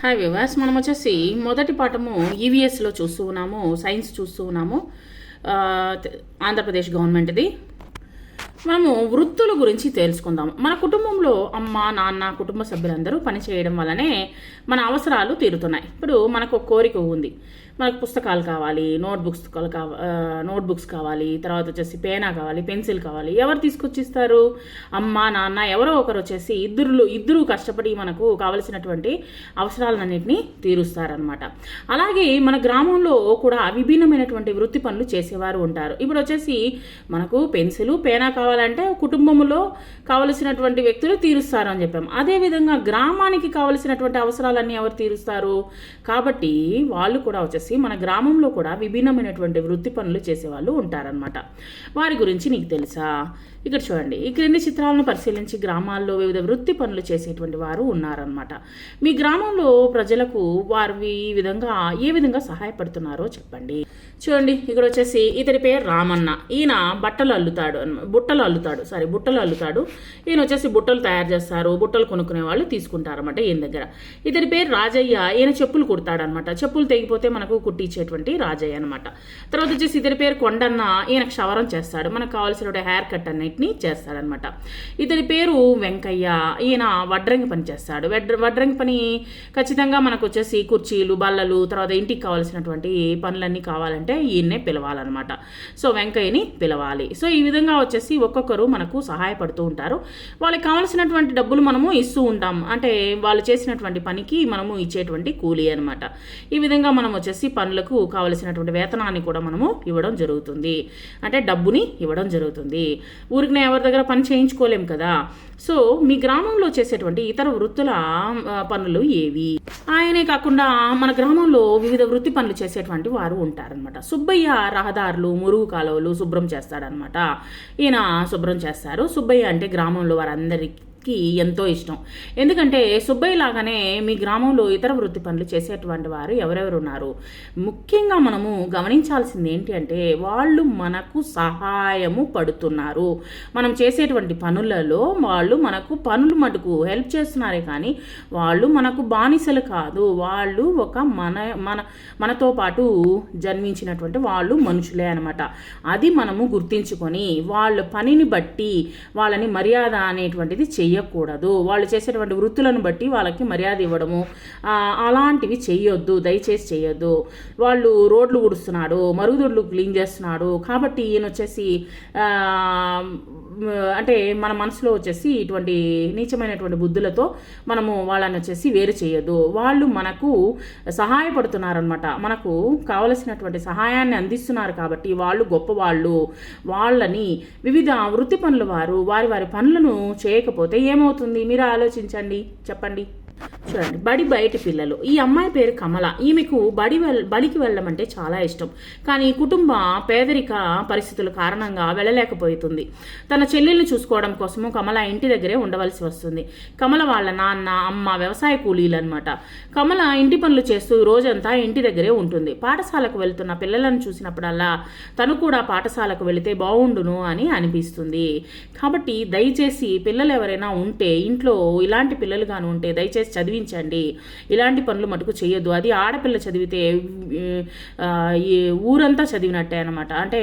Hi వివాస్ మనం వచ్చేసి మొదటి పాఠము ఈవీఎస్లో చూస్తూ ఉన్నాము సైన్స్ చూస్తూ ఉన్నాము. ఆంధ్రప్రదేశ్ గవర్నమెంట్ది. మనము వృత్తుల గురించి తెలుసుకుందాం మన కుటుంబంలో అమ్మ నాన్న కుటుంబ సభ్యులందరూ పని చేయడం వల్లనే మన అవసరాలు తీరుతున్నాయి. ఇప్పుడు మనకు ఒక కోరిక ఉంది. మనకు పుస్తకాలు కావాలి నోట్బుక్స్ కావా నోట్బుక్స్ కావాలి తర్వాత వచ్చేసి పేనా కావాలి పెన్సిల్ కావాలి ఎవరు తీసుకొచ్చిస్తారు? అమ్మ నాన్న ఎవరో ఒకరు వచ్చేసి ఇద్దరు ఇద్దరు కష్టపడి మనకు కావలసినటువంటి అవసరాలన్నింటినీ తీరుస్తారనమాట అలాగే మన గ్రామంలో కూడా విభిన్నమైనటువంటి వృత్తి పనులు చేసేవారు ఉంటారు. ఇప్పుడు వచ్చేసి మనకు పెన్సిల్ పేనా కావాలంటే కుటుంబంలో కావలసినటువంటి వ్యక్తులు తీరుస్తారు అని చెప్పాం. అదేవిధంగా గ్రామానికి కావలసినటువంటి అవసరాలన్నీ ఎవరు తీరుస్తారు? కాబట్టి వాళ్ళు కూడా వచ్చేసి మన గ్రామంలో కూడా విభిన్నమైనటువంటి వృత్తి పనులు చేసేవాళ్ళు ఉంటారనమాట వారి గురించి నీకు తెలుసా? ఇక్కడ చూడండి. ఈ క్రింది చిత్రాలను పరిశీలించి గ్రామాల్లో వివిధ వృత్తి పనులు చేసేటువంటి వారు ఉన్నారనమాట మీ గ్రామంలో ప్రజలకు వారు ఈ విధంగా ఏ విధంగా సహాయపడుతున్నారో చెప్పండి. చూడండి ఇక్కడ వచ్చేసి ఇతడి పేరు రామన్న. ఈయన బట్టలు అల్లుతాడు అన్నమా- బుట్టలు అల్లుతాడు సారీ బుట్టలు అల్లుతాడు. ఈయన వచ్చేసి బుట్టలు తయారు చేస్తారు బుట్టలు కొనుక్కునే వాళ్ళు తీసుకుంటారన్నమాట ఈయన దగ్గర. ఇతడి పేరు రాజయ్య ఈయన చెప్పులు కుడతాడు అనమాట చెప్పులు తెగిపోతే మనకు కుట్టించేటువంటి రాజయ్య అనమాట తర్వాత వచ్చేసి ఇతడి పేరు కొండన్న ఈయన క్షవరం చేస్తాడు. మనకు కావాల్సిన హెయిర్ కట్ అన్నిటిని చేస్తాడనమాట ఇతడి పేరు వెంకయ్య ఈయన వడ్రంగి పని చేస్తాడు. వడ్ర వడ్రంగి పని ఖచ్చితంగా మనకు వచ్చేసి కుర్చీలు బల్లలు తర్వాత ఇంటికి కావాల్సినటువంటి పనులన్నీ కావాలంటే ఈయన్నే పిలవాలన్నమాట. సో వెంకయ్యని పిలవాలి. సో ఈ విధంగా వచ్చేసి ఒక్కొక్కరు మనకు సహాయపడుతూ ఉంటారు. వాళ్ళకి కావాల్సినటువంటి డబ్బులు మనము ఇస్తూ ఉంటాం. అంటే వాళ్ళు చేసినటువంటి పనికి మనము ఇచ్చేటువంటి కూలీ అనమాట ఈ విధంగా మనం వచ్చేసి పనులకు కావలసినటువంటి వేతనాన్ని కూడా మనము ఇవ్వడం జరుగుతుంది. అంటే డబ్బుని ఇవ్వడం జరుగుతుంది. ఊరికి ఎవరి దగ్గర పని చేయించుకోలేం కదా. సో మీ గ్రామంలో చేసేటువంటి ఇతర వృత్తుల పనులు ఏవి? ఆయనే కాకుండా మన గ్రామంలో వివిధ వృత్తి పనులు చేసేటువంటి వారు ఉంటారనమాట సుబ్బయ్య రహదారులు మురుగు కాలువలు శుభ్రం చేస్తాడనమాట ఈయన శుభ్రం చేస్తారు. సుబ్బయ్య అంటే గ్రామంలో వారందరికీ ఎంతో ఇష్టం. ఎందుకంటే సుబ్బయ్య లాగానే మీ గ్రామంలో ఇతర వృత్తి పనులు చేసేటువంటి వారు ఎవరెవరు ఉన్నారు ముఖ్యంగా మనము గమనించాల్సింది ఏంటి అంటే వాళ్ళు మనకు సహాయము పడుతున్నారు. మనం చేసేటువంటి పనులలో వాళ్ళు మనకు పనులు మటుకు హెల్ప్ చేస్తున్నారే కానీ వాళ్ళు మనకు బానిసలు కాదు. వాళ్ళు ఒక మన మన మనతో పాటు జన్మించినటువంటి వాళ్ళు మనుషులే అనమాట అది మనము గుర్తించుకొని వాళ్ళ పనిని బట్టి వాళ్ళని మర్యాద అనేటువంటిది చేయకూడదు. వాళ్ళు చేసేటువంటి వృత్తులను బట్టి వాళ్ళకి మర్యాద ఇవ్వడము. అలాంటివి చేయొద్దు దయచేసి చేయొద్దు వాళ్ళు రోడ్లు ఊడుస్తున్నాడు మరుగుదొడ్లు క్లీన్ చేస్తున్నాడు కాబట్టి ఈయన వచ్చేసి అంటే మన మనసులో వచ్చేసి ఇటువంటి నీచమైనటువంటి బుద్ధులతో మనము వాళ్ళని వచ్చేసి వేరు చేయొద్దు వాళ్ళు మనకు సహాయపడుతున్నారనమాట మనకు కావలసినటువంటి సహాయాన్ని అందిస్తున్నారు కాబట్టి వాళ్ళు గొప్పవాళ్ళు. వాళ్ళని వివిధ వృత్తి పనుల వారు వారి వారి పనులను చేయకపోతే ఏమవుతుంది? మీరు ఆలోచించండి. చెప్పండి. చూడండి బడి బయటి పిల్లలు. ఈ అమ్మాయి పేరు కమల. ఈమెకు బడి వెల్ బడికి వెళ్ళడం అంటే చాలా ఇష్టం. కానీ కుటుంబ పేదరిక పరిస్థితుల కారణంగా వెళ్ళలేకపోతుంది. తన చెల్లెల్ని చూసుకోవడం కోసము కమల ఇంటి దగ్గరే ఉండవలసి వస్తుంది. కమల వాళ్ళ నాన్న అమ్మ వ్యవసాయ కూలీలు అనమాట కమల ఇంటి పనులు చేస్తూ రోజంతా ఇంటి దగ్గరే ఉంటుంది. పాఠశాలకు వెళ్తున్న పిల్లలను చూసినప్పుడల్లా తను కూడా పాఠశాలకు వెళితే బాగుండును అని అనిపిస్తుంది. కాబట్టి దయచేసి పిల్లలు ఎవరైనా ఉంటే ఇంట్లో ఇలాంటి పిల్లలు కానీ ఉంటే దయచేసి చదివించండి. ఇలాంటి పనులు మటుకు చేయొద్దు. అది ఆడపిల్ల చదివితే ఈ ఊరంతా చదివినట్టే అనమాట అంటే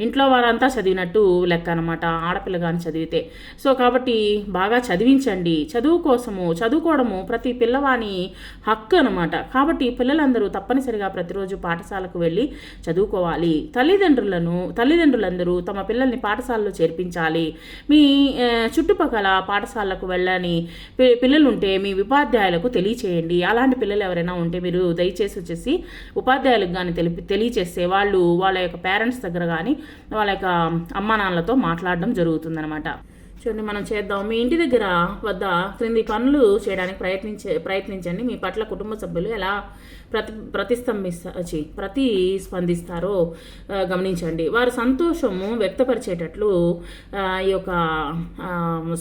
ఇంట్లో వారంతా చదివినట్టు లెక్క అనమాట ఆడపిల్ల కానీ చదివితే. సో కాబట్టి బాగా చదివించండి. చదువు కోసము చదువుకోవడము ప్రతి పిల్లవాని హక్కు అనమాట కాబట్టి పిల్లలందరూ తప్పనిసరిగా ప్రతిరోజు పాఠశాలకు వెళ్ళి చదువుకోవాలి. తల్లిదండ్రులను తల్లిదండ్రులందరూ తమ పిల్లల్ని పాఠశాలలో చేర్పించాలి. మీ చుట్టుపక్కల పాఠశాలకు వెళ్ళని పిల్లలుంటే మీ ఉపాధ్యాయులకు తెలియచేయండి. అలాంటి పిల్లలు ఎవరైనా ఉంటే మీరు దయచేసి వచ్చేసి ఉపాధ్యాయులకు కానీ తెలిపి తెలియచేస్తే వాళ్ళు వాళ్ళ యొక్క పేరెంట్స్ దగ్గర కానీ వాళ్ళ యొక్క అమ్మా నాన్నలతో మాట్లాడడం జరుగుతుందన్నమాట. చూడండి మనం చేద్దాం. మీ ఇంటి దగ్గర వద్ద క్రింది పనులు చేయడానికి ప్రయత్నించే ప్రయత్నించండి. మీ పట్ల కుటుంబ సభ్యులు ఎలా ప్రతి ప్రతిస్తంభిస్తా ప్రతిస్పందిస్తారో గమనించండి. వారు సంతోషము వ్యక్తపరిచేటట్లు ఈ యొక్క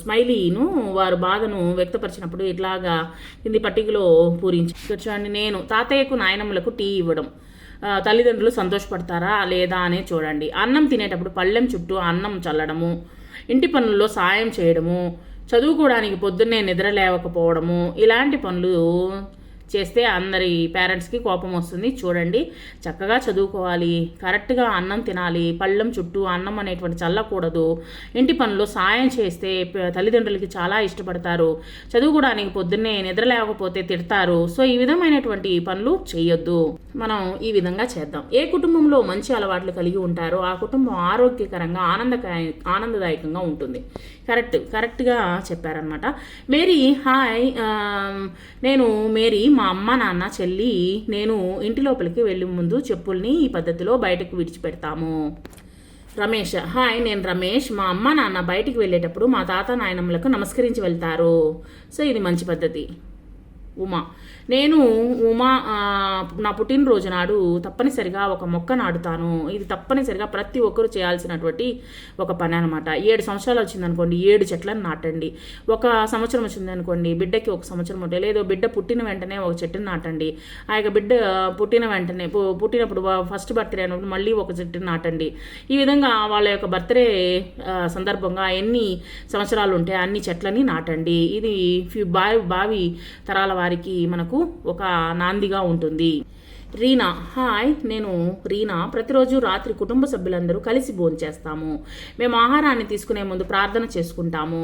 స్మైలీను వారు బాధను వ్యక్తపరిచినప్పుడు ఇట్లాగా కింది పట్టికలో పూరించి చూడండి నేను తాతయ్యకు నాయనమ్మలకు టీ ఇవ్వడం. తల్లిదండ్రులు సంతోషపడతారా లేదా అనే చూడండి. అన్నం తినేటప్పుడు పళ్ళెం చుట్టూ అన్నం చల్లడము. ఇంటి పనుల్లో సాయం చేయడము చదువుకోవడానికి పొద్దున్నే నిద్ర లేవకపోవడము ఇలాంటి పనులు చేస్తే అందరి పేరెంట్స్కి కోపం వస్తుంది. చూడండి చక్కగా చదువుకోవాలి కరెక్ట్గా అన్నం తినాలి పళ్ళం చుట్టూ అన్నం అనేటువంటి చల్లకూడదు. ఇంటి పనులు సాయం చేస్తే తల్లిదండ్రులకి చాలా ఇష్టపడతారు. చదువుకోవడానికి పొద్దున్నే నిద్ర లేకపోతే తిడతారు. సో ఈ విధమైనటువంటి పనులు చేయొద్దు. మనం ఈ విధంగా చేద్దాం. ఏ కుటుంబంలో మంచి అలవాట్లు కలిగి ఉంటారో ఆ కుటుంబం ఆరోగ్యకరంగా ఆనందకాయ ఆనందదాయకంగా ఉంటుంది. కరెక్ట్ కరెక్ట్గా చెప్పారనమాట మేరీ హాయ్ నేను మేరీ మా అమ్మ నాన్న చెల్లి నేను ఇంటి లోపలికి వెళ్ళే ముందు చెప్పుల్ని ఈ పద్ధతిలో బయటకు విడిచిపెడతాము. రమేష్ హాయ్ నేను రమేష్. మా అమ్మ నాన్న బయటికి వెళ్ళేటప్పుడు మా తాత నాయనమ్మలకు నమస్కరించి వెళ్తారు. సో ఇది మంచి పద్ధతి. ఉమా. నేను ఉమా నా పుట్టినరోజు నాడు తప్పనిసరిగా ఒక మొక్క నాటుతాను. ఇది తప్పనిసరిగా ప్రతి ఒక్కరూ చేయాల్సినటువంటి ఒక పని అనమాట ఏడు సంవత్సరాలు వచ్చిందనుకోండి ఏడు చెట్లను నాటండి. ఒక సంవత్సరం వచ్చిందనుకోండి బిడ్డకి ఒక సంవత్సరం ఉంటే లేదో బిడ్డ పుట్టిన వెంటనే ఒక చెట్టుని నాటండి. ఆ యొక్క బిడ్డ పుట్టిన వెంటనే పుట్టినప్పుడు ఫస్ట్ బర్త్డే అయినప్పుడు మళ్ళీ ఒక చెట్టుని నాటండి. ఈ విధంగా వాళ్ళ యొక్క బర్త్డే సందర్భంగా ఎన్ని సంవత్సరాలు ఉంటే అన్ని చెట్లని నాటండి. ఇది ఫ్యూ బావి బావి తరాల వారికి మనకు ఒక నాందిగా ఉంటుంది. రీనా హాయ్ నేను రీనా. ప్రతిరోజు రాత్రి కుటుంబ సభ్యులందరూ కలిసి భోంచేస్తాము. మేము ఆహారాన్ని తీసుకునే ముందు ప్రార్థన చేసుకుంటాము.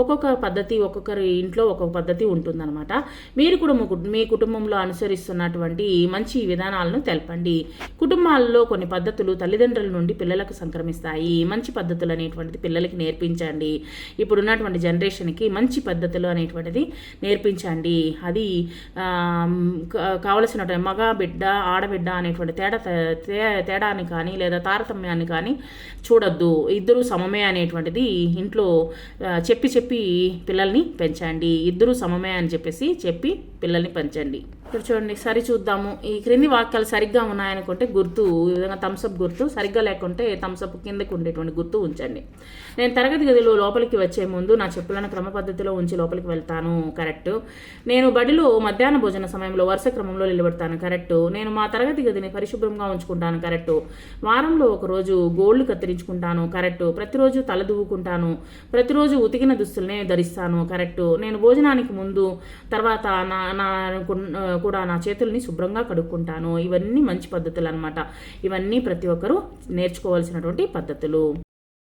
ఒక్కొక్క పద్ధతి ఒక్కొక్కరి ఇంట్లో ఒక్కొక్క పద్ధతి ఉంటుందన్నమాట. మీరు కూడా మీ మీ కుటుంబంలో అనుసరిస్తున్నటువంటి మంచి విధానాలను తెలపండి. కుటుంబాల్లో కొన్ని పద్ధతులు తల్లిదండ్రుల నుండి పిల్లలకు సంక్రమిస్తాయి. మంచి పద్ధతులు అనేటువంటిది పిల్లలకి నేర్పించండి. ఇప్పుడున్నటువంటి జనరేషన్కి మంచి పద్ధతులు అనేటువంటిది నేర్పించండి. అది కావలసినటువంటి కావలసిన మగ బిడ్డ ఆడబిడ్డ అనేటువంటి తేడా తేడాన్ని తే- తేడాని కానీ లేదా తారతమ్యాన్ని కానీ చూడొద్దు. ఇద్దరు సమమే అనేటువంటిది ఇంట్లో చెప్పి చెప్పి పిల్లల్ని పెంచండి. ఇద్దరు సమమే అని చెప్పేసి చెప్పి పిల్లల్ని పెంచండి. ఇక్కడ చూడండి సరి చూద్దాము. ఈ క్రింది వాక్యాలు సరిగ్గా ఉన్నాయనుకుంటే గుర్తు ఈ విధంగా థమ్స్అప్ గుర్తు సరిగ్గా లేకుంటే థమ్స్అప్ కిందకు ఉండేటువంటి గుర్తు ఉంచండి. నేను తరగతి గదిలో లోపలికి వచ్చే ముందు నా చెప్పులను క్రమ పద్ధతిలో ఉంచి లోపలికి వెళ్తాను కరెక్ట్. నేను బడిలో మధ్యాహ్న భోజన సమయంలో వరుస క్రమంలో నిలబెడతాను కరెక్ట్. నేను మా తరగతి గదిని పరిశుభ్రంగా ఉంచుకుంటాను కరెక్ట్. వారంలో ఒక రోజు గోళ్ళు కత్తిరించుకుంటాను కరెక్ట్. ప్రతిరోజు తల దువ్వుకుంటాను ప్రతిరోజు ఉతికిన దుస్తులనే ధరిస్తాను కరెక్ట్. నేను భోజనానికి ముందు తర్వాత నా నా కూడా నా చేతుల్ని శుభ్రంగా కడుక్కుంటాను. ఇవన్నీ మంచి పద్ధతులు అనమాట ఇవన్నీ ప్రతి ఒక్కరూ నేర్చుకోవాల్సినటువంటి పద్ధతులు.